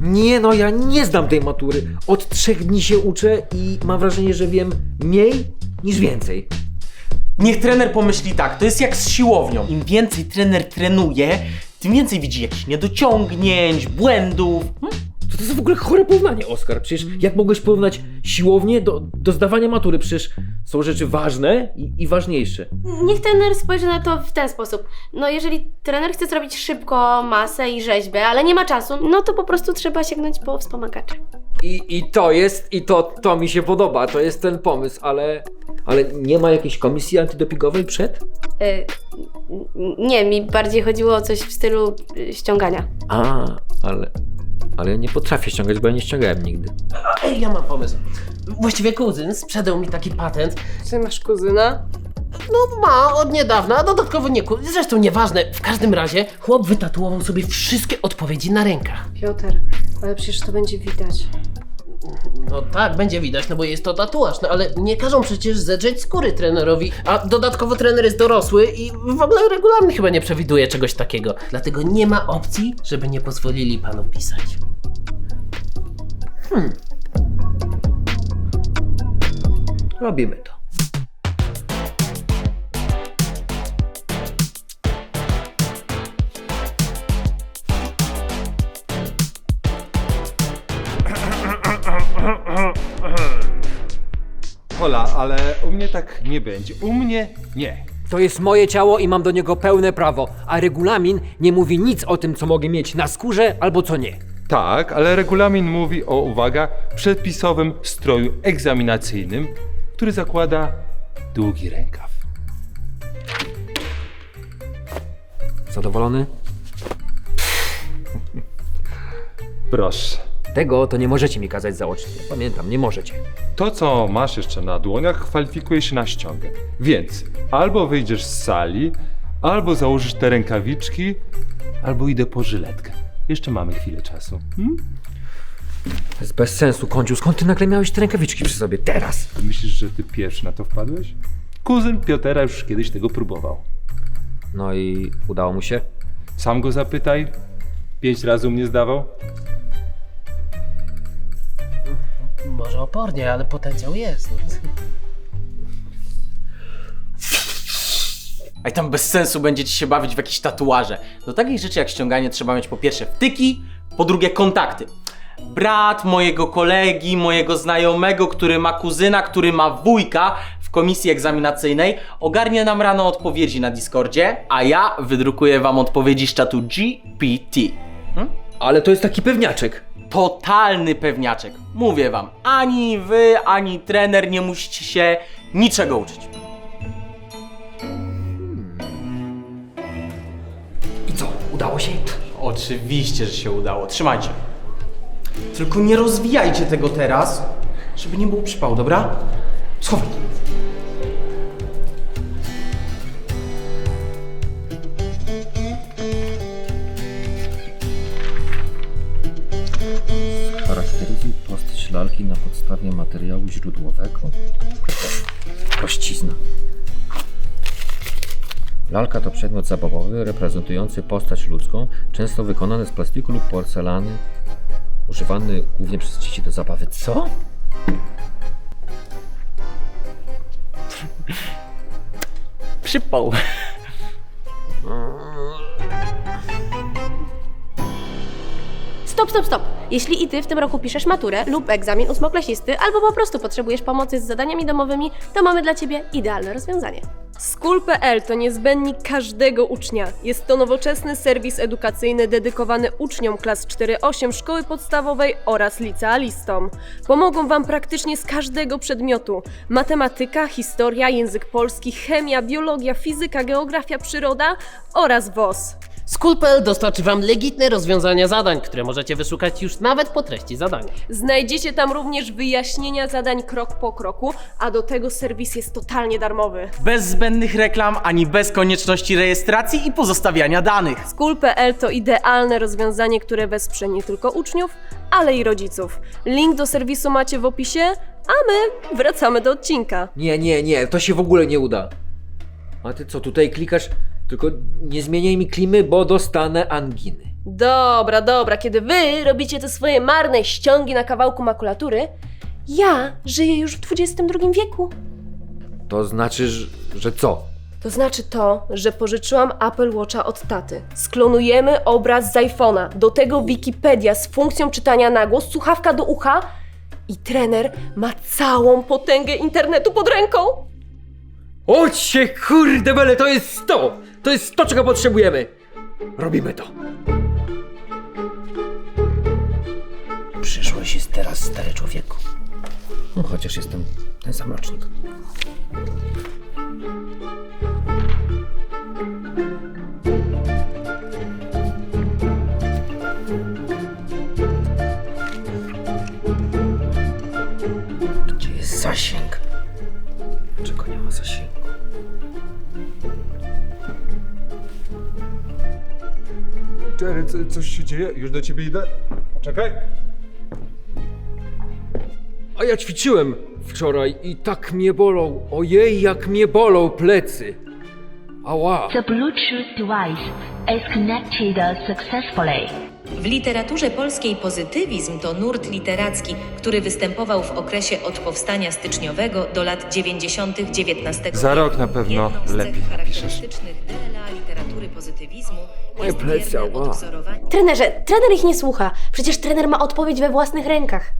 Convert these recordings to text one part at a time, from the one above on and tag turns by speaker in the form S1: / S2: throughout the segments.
S1: Nie no, ja nie znam tej matury. Od trzech dni się uczę i mam wrażenie, że wiem mniej niż więcej.
S2: Niech trener pomyśli tak, to jest jak z siłownią. Im więcej trener trenuje, tym więcej widzi jakichś niedociągnięć, błędów. Hmm?
S1: To to jest w ogóle chore porównanie, Oskar. Przecież jak mogłeś porównać siłownię do, do zdawania matury? Przecież są rzeczy ważne i, i ważniejsze.
S3: Niech trener spojrzy na to w ten sposób. No jeżeli trener chce zrobić szybko masę i rzeźbę, ale nie ma czasu, no to po prostu trzeba sięgnąć po wspomagacze.
S1: I, I to jest, i to, to mi się podoba, to jest ten pomysł, ale... Ale nie ma jakiejś komisji antydopingowej przed?
S3: Y, n- nie, mi bardziej chodziło o coś w stylu y, ściągania.
S1: A, ale... Ale nie potrafię ściągać, bo ja nie ściągałem nigdy.
S4: A, ej, ja mam pomysł. Właściwie kuzyn sprzedał mi taki patent.
S5: Czy masz kuzyna?
S4: No ma od niedawna, a dodatkowo nie ku... Zresztą nieważne. W każdym razie chłop wytatuował sobie wszystkie odpowiedzi na rękach.
S5: Piotr, ale przecież to będzie widać.
S4: No tak, będzie widać, no bo jest to tatuaż, no ale nie każą przecież zedrzeć skóry trenerowi, a dodatkowo trener jest dorosły i w ogóle regulamin chyba nie przewiduje czegoś takiego. Dlatego nie ma opcji, żeby nie pozwolili panu pisać.
S1: Robimy to.
S6: Hola, ale u mnie tak nie będzie. U mnie nie.
S7: To jest moje ciało i mam do niego pełne prawo, a regulamin nie mówi nic o tym, co mogę mieć na skórze albo co nie.
S6: Tak, ale regulamin mówi o, uwaga, przepisowym stroju egzaminacyjnym, który zakłada długi rękaw.
S7: Zadowolony?
S6: Proszę.
S7: Tego to nie możecie mi kazać zaocznie. Pamiętam, nie możecie.
S6: To, co masz jeszcze na dłoniach, kwalifikuje się na ściągę. Więc albo wyjdziesz z sali, albo założysz te rękawiczki, albo idę po żyletkę. Jeszcze mamy chwilę czasu. Hmm?
S7: To jest bez sensu, Kądziu. Skąd ty nagle miałeś te rękawiczki przy sobie? Teraz!
S6: Myślisz, że ty pierwszy na to wpadłeś? Kuzyn Piotera już kiedyś tego próbował.
S7: No i udało mu się?
S6: Sam go zapytaj. Pięć razy u mnie zdawał.
S4: Może opornie, ale potencjał jest.
S2: A i tam bez sensu będziecie się bawić w jakieś tatuaże. Do takich rzeczy jak ściąganie trzeba mieć po pierwsze wtyki, po drugie kontakty. Brat mojego kolegi, mojego znajomego, który ma kuzyna, który ma wujka w komisji egzaminacyjnej, ogarnie nam rano odpowiedzi na Discordzie, a ja wydrukuję wam odpowiedzi z czatu GPT.
S1: Ale to jest taki pewniaczek.
S2: Totalny pewniaczek. Mówię wam, ani wy, ani trener nie musicie się niczego uczyć.
S1: I co, udało się?
S2: Oczywiście, że się udało. Trzymajcie. Tylko nie rozwijajcie tego teraz, żeby nie było przypału, dobra? Schowaj.
S1: Charakteryzuj postać lalki na podstawie materiału źródłowego. Prościzna. Lalka to przedmiot zabawowy reprezentujący postać ludzką, często wykonany z plastiku lub porcelany, używany głównie przez dzieci do zabawy. Co?
S2: Przypał.
S3: Stop, stop, stop! Jeśli i ty w tym roku piszesz maturę lub egzamin ósmoklasisty, albo po prostu potrzebujesz pomocy z zadaniami domowymi, to mamy dla ciebie idealne rozwiązanie.
S5: School.pl to niezbędnik każdego ucznia. Jest to nowoczesny serwis edukacyjny dedykowany uczniom klas 4-8 szkoły podstawowej oraz licealistom. Pomogą Wam praktycznie z każdego przedmiotu: matematyka, historia, język polski, chemia, biologia, fizyka, geografia, przyroda oraz WOS.
S4: School.pl dostarczy Wam legitne rozwiązania zadań, które możecie wyszukać już nawet po treści zadania.
S5: Znajdziecie tam również wyjaśnienia zadań krok po kroku, a do tego serwis jest totalnie darmowy.
S2: Bez zbędnych reklam, ani bez konieczności rejestracji i pozostawiania danych.
S5: School.pl to idealne rozwiązanie, które wesprze nie tylko uczniów, ale i rodziców. Link do serwisu macie w opisie, a my wracamy do odcinka.
S1: Nie, nie, nie, to się w ogóle nie uda. A ty co, tutaj klikasz? Tylko nie zmieniaj mi klimy, bo dostanę anginy.
S5: Dobra, dobra, kiedy wy robicie te swoje marne ściągi na kawałku makulatury, ja żyję już w XXI wieku.
S1: To znaczy, że, że co?
S5: To znaczy to, że pożyczyłam Apple Watcha od taty. Sklonujemy obraz z iPhone'a, do tego Wikipedia z funkcją czytania na głos, słuchawka do ucha i trener ma całą potęgę internetu pod ręką.
S7: Ocie kurde bele, to jest to! To jest to, czego potrzebujemy! Robimy to!
S1: Przyszłość jest teraz stary człowieku. No, chociaż jestem ten sam rocznik.
S6: Się dzieje? Już do ciebie idę? Poczekaj.
S7: A ja ćwiczyłem wczoraj i tak mnie bolą. Ojej, jak mnie bolą plecy. Ała.
S8: The Bluetooth device is connected successfully.
S9: W literaturze polskiej pozytywizm to nurt literacki, który występował w okresie od powstania styczniowego do lat 90. XIX
S6: Za rok na pewno
S9: Jedną z cech
S6: lepiej napiszesz.
S9: charakterystycznych DLA literatury pozytywizmu jest
S7: ała.
S9: odwzorowanie
S3: Trenerze, trener ich nie słucha. Przecież trener ma odpowiedź we własnych rękach.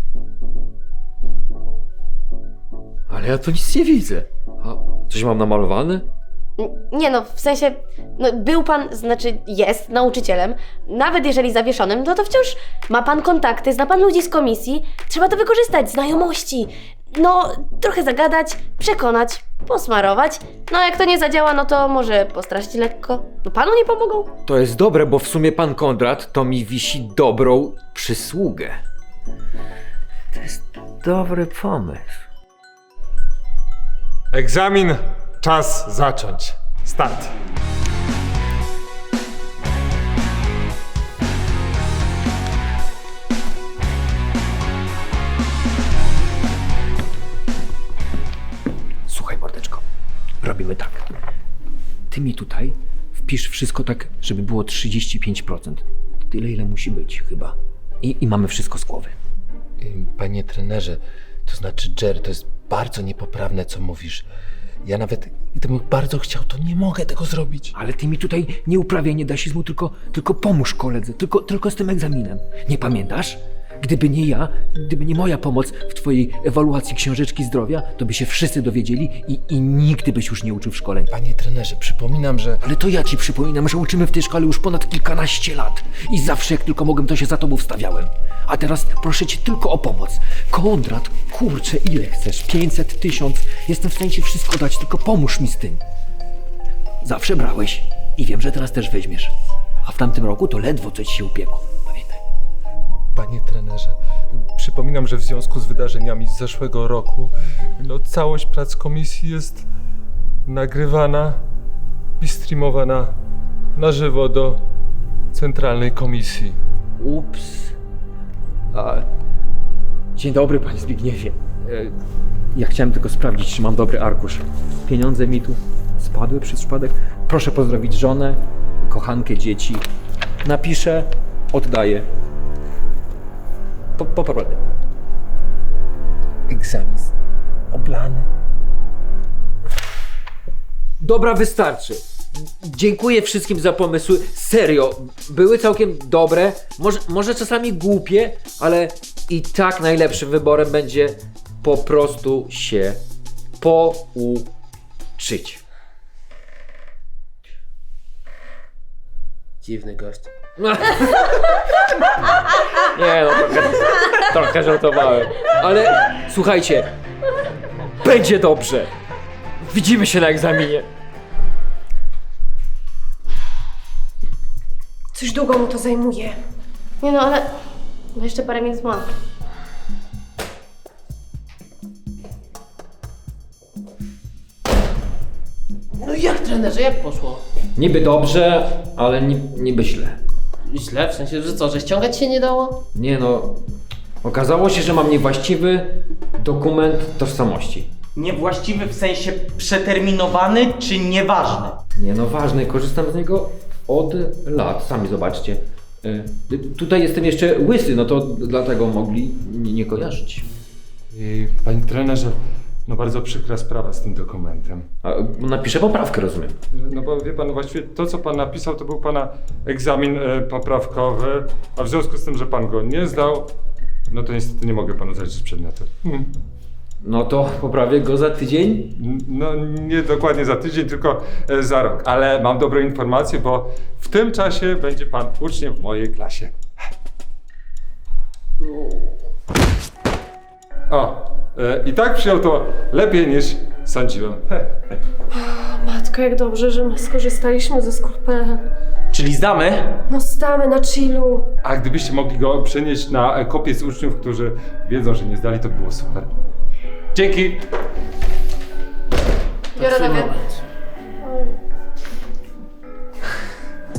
S1: Ale ja tu nic nie widzę. A coś mam namalowane?
S3: N- Nie no, w sensie, no, był pan, znaczy jest nauczycielem, nawet jeżeli zawieszonym, no to wciąż ma pan kontakty, zna pan ludzi z komisji, trzeba to wykorzystać, znajomości. No, trochę zagadać, przekonać, posmarować. No, jak to nie zadziała, no to może postraszyć lekko. No, panu nie pomogą?
S7: To jest dobre, bo w sumie pan Kondrat to mi wisi dobrą przysługę.
S1: To jest dobry pomysł.
S6: Egzamin, czas zacząć. Start.
S7: Tak. Ty mi tutaj wpisz wszystko tak, żeby było 35%. Tyle, ile musi być, chyba. I, i mamy wszystko z głowy.
S10: Panie trenerze, to znaczy Jerry, to jest bardzo niepoprawne, co mówisz. Ja nawet, gdybym bardzo chciał, to nie mogę tego zrobić.
S7: Ale ty mi tutaj nie uprawiaj niedasizmu, tylko, tylko pomóż koledze, tylko, tylko z tym egzaminem. Nie pamiętasz? Gdyby nie ja, gdyby nie moja pomoc w twojej ewaluacji książeczki zdrowia, to by się wszyscy dowiedzieli i, i nigdy byś już nie uczył w szkole.
S10: Panie trenerze, przypominam, że
S7: Ale to ja ci przypominam, że uczymy w tej szkole już ponad kilkanaście lat. I zawsze jak tylko mogłem, to się za tobą wstawiałem. A teraz proszę cię tylko o pomoc. Kondrat, kurczę, ile chcesz? 500, 1000? Jestem w stanie ci wszystko dać, tylko pomóż mi z tym. Zawsze brałeś i wiem, że teraz też weźmiesz. A w tamtym roku to ledwo coś się upiekło.
S6: Panie trenerze, przypominam, że w związku z wydarzeniami z zeszłego roku, no całość prac komisji jest nagrywana i streamowana na żywo do centralnej komisji.
S7: Ups. A... Dzień dobry, panie Zbigniewie. E, Ja chciałem tylko sprawdzić, czy mam dobry arkusz. Pieniądze mi tu spadły przez przypadek. Proszę pozdrowić żonę, kochankę, dzieci. Napiszę, oddaję. Po, po prostu.
S10: egzamin oblany.
S7: Dobra, wystarczy. Dziękuję wszystkim za pomysły. Serio, były całkiem dobre, może, może czasami głupie, ale i tak najlepszym wyborem będzie po prostu się pouczyć.
S4: Dziwny gość.
S7: Nie no, trochę, trochę żartowałem. Ale słuchajcie, będzie dobrze. Widzimy się na egzaminie.
S5: Coś długo mu to zajmuje.
S3: Nie no, ale no jeszcze parę minut mam.
S4: No jak trenerze, jak poszło?
S7: Niby dobrze, ale ni, niby źle.
S4: Źle, w sensie, że co, że ściągać się nie dało?
S7: Nie no, okazało się, że mam niewłaściwy dokument tożsamości.
S2: Niewłaściwy w sensie przeterminowany czy nieważny?
S7: Nie no, ważne, korzystam z niego od lat, sami zobaczcie.
S1: E, Tutaj jestem jeszcze łysy, no to dlatego mogli mnie nie kojarzyć.
S6: I, panie trenerze, no bardzo przykra sprawa z tym dokumentem.
S1: A, napiszę poprawkę, rozumiem.
S6: No bo wie pan, właściwie to, co pan napisał, to był pana egzamin e, poprawkowy, a w związku z tym, że pan go nie zdał, no to niestety nie mogę panu zaliczyć przedmiotu. Hmm.
S1: No to poprawię go za tydzień.
S6: No nie dokładnie za tydzień, tylko e, za rok. Ale mam dobrą informację, bo w tym czasie będzie pan uczniem w mojej klasie. O, i tak przyjął to lepiej niż sądziłem.
S5: Matko, jak dobrze, że my skorzystaliśmy ze skurpel.
S2: Czyli zdamy?
S5: No stamy na chillu.
S6: A gdybyście mogli go przenieść na e, kopię z uczniów, którzy wiedzą, że nie zdali, to by było super. Dzięki!
S3: Biorę na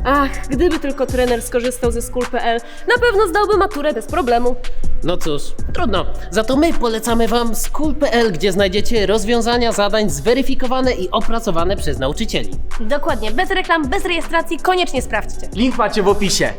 S5: Ach, gdyby tylko trener skorzystał ze School.pl, na pewno zdałby maturę bez problemu.
S4: No cóż, trudno. Za to my polecamy wam school.pl, gdzie znajdziecie rozwiązania zadań zweryfikowane i opracowane przez nauczycieli.
S3: Dokładnie, bez reklam, bez rejestracji, koniecznie sprawdźcie.
S2: Link macie w opisie.